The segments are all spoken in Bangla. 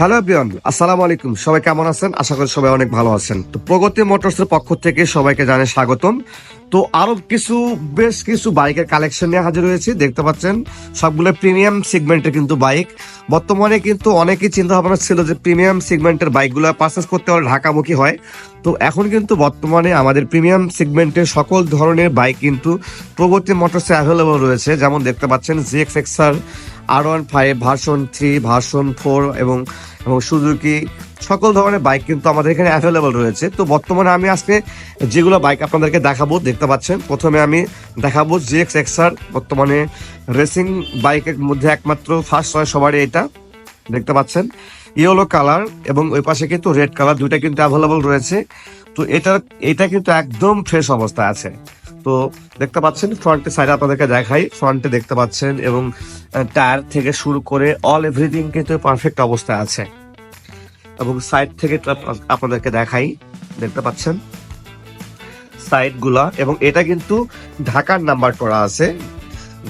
হ্যালো বিয়ন আসসালামু আলাইকুম। সবাই কেমন আছেন? আশা করি সবাই অনেক ভালো আছেন। তো প্রগতি মোটরসের পক্ষ থেকে সবাইকে জানে স্বাগতম। তো আরও কিছু, বেশ কিছু বাইকের কালেকশন নিয়ে হাজির হয়েছি, দেখতে পাচ্ছেন। সবগুলো প্রিমিয়াম সেগমেন্টের কিন্তু বাইক। বর্তমানে কিন্তু অনেকেই চিন্তা ভাবনা ছিল যে প্রিমিয়াম সেগমেন্টের বাইকগুলো পারচেস করতে হলে ঢাকামুখী হয়। তো এখন কিন্তু বর্তমানে আমাদের প্রিমিয়াম সেগমেন্টের সকল ধরনের বাইক কিন্তু প্রগতি মোটরসে অ্যাভেলেবল রয়েছে। যেমন দেখতে পাচ্ছেন GX XR R one five version three version four এবং এবং সুজুকি, সকল ধরনের বাইক কিন্তু আমাদের এখানে অ্যাভেলেবল রয়েছে। তো বর্তমানে আমি আজকে যেগুলো বাইক আপনাদেরকে দেখাবো, দেখতে পাচ্ছেন। প্রথমে আমি দেখাবো জিএক্স এক্সার বর্তমানে রেসিং বাইকের মধ্যে একমাত্র ফার্স্ট হয় সবারই এটা। দেখতে পাচ্ছেন ইয়েলো কালার এবং ওই পাশে কিন্তু রেড কালার দুইটা কিন্তু অ্যাভেলেবল রয়েছে। তো এটা এটা কিন্তু একদম ফ্রেশ অবস্থায় আছে। তো দেখতে পাচ্ছেন, ফ্রন্টে সাইডে আপনাদেরকে দেখাই। ফ্রন্টে দেখতে পাচ্ছেন এবং টায়ার থেকে শুরু করে অল এভরিথিং কিন্তু পারফেক্ট অবস্থায় আছে। এবং সাইড থেকে আপনাদেরকে দেখাই, দেখতে পাচ্ছেন? সাইডগুলা এবং এটা কিন্তু ঢাকার নাম্বার করা আছে।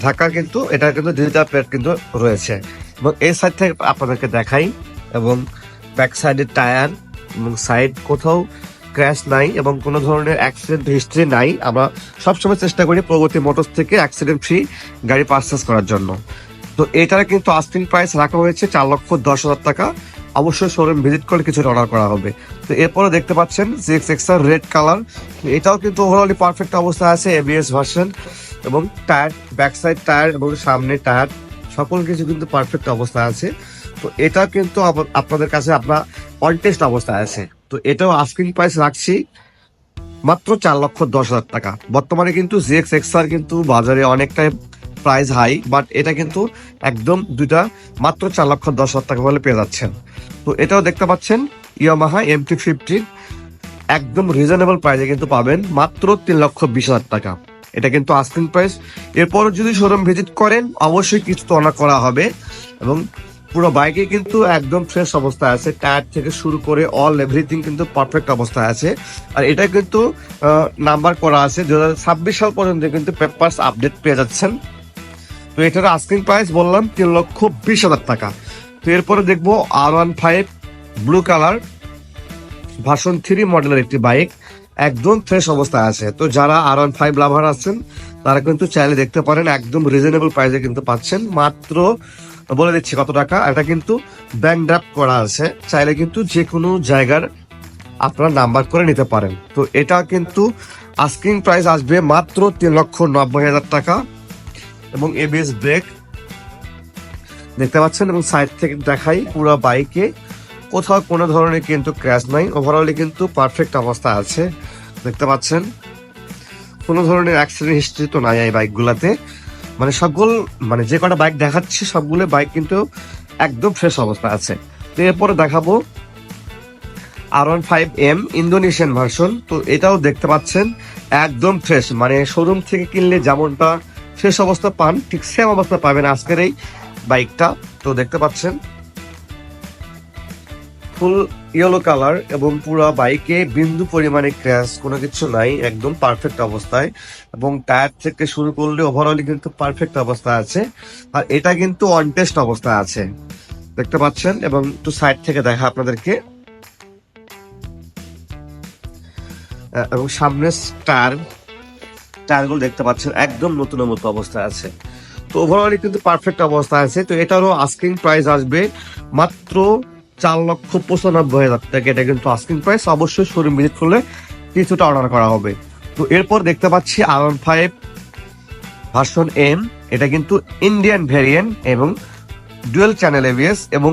ঢাকা কিন্তু, এটা কিন্তু ডিজিটাল প্লেট কিন্তু রয়েছে। এবং এই সাইড থেকে আপনাদেরকে দেখাই এবং ব্যাক সাইডের টায়ার এবং সাইড কোথাও ক্র্যাশ নাই এবং কোনো ধরনের অ্যাক্সিডেন্ট হিস্ট্রি নাই। আমরা সবসময় চেষ্টা করি প্রগতি মোটরস থেকে অ্যাক্সিডেন্ট ফ্রি গাড়ি পারচেস করার জন্য। তো এটার কিন্তু আস্টিং প্রাইস রাখা হয়েছে চার লক্ষ দশ হাজার টাকা। অবশ্যই শোরুম ভিজিট করলে কিছু অর্ডার করা হবে। তো এরপরে দেখতে পাচ্ছেন সিক্স এক্সার রেড কালার এটাও কিন্তু ওভারঅলি পারফেক্ট অবস্থায় আছে এবিএস ভার্সন এবং টায়ার ব্যাক সাইড টায়ার এবং সামনে টায়ার সকল কিছু কিন্তু পারফেক্ট অবস্থায় আছে। তো এটা কিন্তু আপনাদের কাছে, আপনার অন টেস্ট অবস্থায় আছে। তো এটাও আস্কিং প্রাইস রাখছি মাত্র চার লক্ষ দশ হাজার টাকা। বর্তমানে কিন্তু জিএক্স এক্সআর কিন্তু বাজারে অনেকটাই প্রাইস হাই বাট এটা কিন্তু একদম দুইটা মাত্র চার লক্ষ দশ হাজার টাকা বলে পেয়ে যাচ্ছেন। তো এটাও দেখতে পাচ্ছেন ইয়ামাহা এম টি ফিফটিন একদম রিজনেবল প্রাইসে কিন্তু পাবেন মাত্র তিন লক্ষ বিশ হাজার টাকা। এটা কিন্তু আস্কিং প্রাইস এরপর যদি শোরুম ভিজিট করেন, অবশ্যই কিছু তো করা হবে এবং পুরো বাইকে কিন্তু একদম ফ্রেশ অবস্থায় আছে টায়ার থেকে শুরু করে অল এভরিথিং কিন্তু পারফেক্ট অবস্থায় আছে। আর এটা কিন্তু নাম্বার করা আছে দু হাজার ছাব্বিশ সাল পর্যন্ত কিন্তু পেপারস আপডেট পেয়ে যাচ্ছেন। তো এটার আস্কিং প্রাইস বললাম তিন লক্ষ বিশ হাজার টাকা। তো এরপরে দেখব R one five blue colour version three মডেলের একটি বাইক একদম ফ্রেশ অবস্থায় আছে। তো যারা আর ওয়ান ফাইভ লাভার আছেন, তারা কিন্তু চাইলে দেখতে পারেন, একদম রিজনেবল প্রাইসে কিন্তু পাচ্ছেন। মাত্র বলে দিচ্ছি কত টাকা এটা কিন্তু ব্যাংক ড্রাফট করা আছে। চাইলে কিন্তু যে কোনো জায়গার আপনারা নাম্বার করে নিতে পারেন। তো এটা কিন্তু আস্কিং প্রাইস আসবে মাত্র তিন লক্ষ নব্বই হাজার টাকা এবং এবিএস ব্রেক দেখতে পাচ্ছেন এবং সাইড থেকে দেখাই পুরো বাইকে কোথাও কোনো ধরনের কিন্তু ক্র্যাশ নাই। ওভারঅলি কিন্তু পারফেক্ট অবস্থা আছে। দেখতে পাচ্ছেন, কোনো ধরনের অ্যাক্সিডেন্ট হিস্ট্রি তো নাই এই বাইকগুলোতে মানে সকল মানে যে কটা বাইক দেখাচ্ছি, সবগুলো বাইক কিন্তু একদম ফ্রেশ অবস্থা আছে। তো এরপরে দেখাবো R one five M Indonesian version তো এটাও দেখতে পাচ্ছেন, একদম ফ্রেশ মানে শোরুম থেকে কিনলে যেমনটা ফ্রেশ অবস্থা পান, ঠিক সেম অবস্থা পাবেন আজকের এই বাইকটা তো দেখতে পাচ্ছেন ফুল ইয়েলো কালার এবং পুরো বাইকে বিন্দু পরিমাণে ক্র্যাশ কোনো কিছু নাই, একদম পারফেক্ট অবস্থায়। এবং টায়ার থেকে শুরু করলে ওভারঅলি কিন্তু পারফেক্ট অবস্থা আছে। আর এটা কিন্তু অন টেস্ট অবস্থায় আছে। দেখতে পাচ্ছেন? এবং একটু সাইড থেকে দেখা আপনাদেরকে। এবং সামনে টায়ার টায়ারগুলো দেখতে পাচ্ছেন, একদম নতুন মতো অবস্থায় আছে। তো ওভারঅলি কিন্তু পারফেক্ট অবস্থা আছে। তো এটারও আস্কিং প্রাইস আসবে মাত্র চার লক্ষ পঁচানব্বই হাজার টাকা। এটা কিন্তু আস্কিং প্রাইস অবশ্যই শোরুম ভিজিট করলে কিছুটা অর্ডার করা হবে। তো এরপর দেখতে পাচ্ছি আর ফাইভ ভার্সন এম এটা কিন্তু ইন্ডিয়ান ভ্যারিয়েন্ট এবং ডুয়েল চ্যানেল এবিএস এবং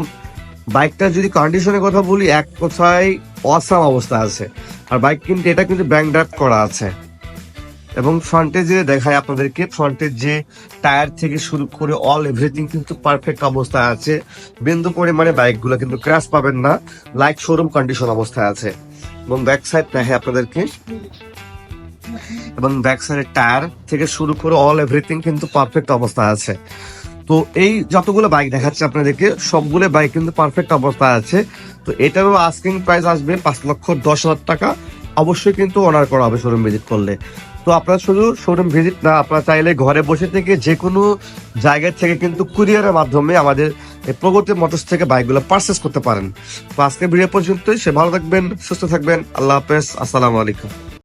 বাইকটা যদি কন্ডিশনের কথা বলি, এক কথায় অসাম অবস্থা আছে। আর বাইক কিন্তু, এটা কিন্তু ব্যাংক ড্রাফট করা আছে। এবং ফ্রন্টে যে দেখায় আপনাদেরকে ফ্রন্টের যে টায়ার থেকে শুরু করে অল এভরিথিং কিন্তু পারফেক্ট অবস্থায় আছে। বিন্দু পরিমাণে বাইকগুলো কিন্তু ক্র্যাশ পাবেন না লাইক শোরুম কন্ডিশন অবস্থায় আছে। এবং ব্যাক সাইড দেখায় আপনাদেরকে। এবং ব্যাক সাইডের টায়ার থেকে শুরু করে অল এভরিথিং কিন্তু পারফেক্ট অবস্থায় আছে। তো এই যতগুলো বাইক দেখাচ্ছে আপনাদেরকে, সবগুলো বাইক কিন্তু পারফেক্ট অবস্থায় আছে। তো এটারও আস্কিং প্রাইস আসবে পাঁচ লক্ষ দশ হাজার টাকা। অবশ্যই কিন্তু অনার করা হবে শোরুম ভিজিট করলে। তো আপনার শুধু শোরুম ভিজিট না, আপনারা চাইলে ঘরে বসে থেকে যে কোনো জায়গা থেকে কিন্তু কুরিয়ারের মাধ্যমে আমাদের প্রগতি মোটরস থেকে বাইকগুলো পারচেস করতে পারেন। তো আজকে ভিডিও পর্যন্তই, সে ভালো থাকবেন, সুস্থ থাকবেন, আল্লাহ হাফেজ, আসসালামু আলাইকুম।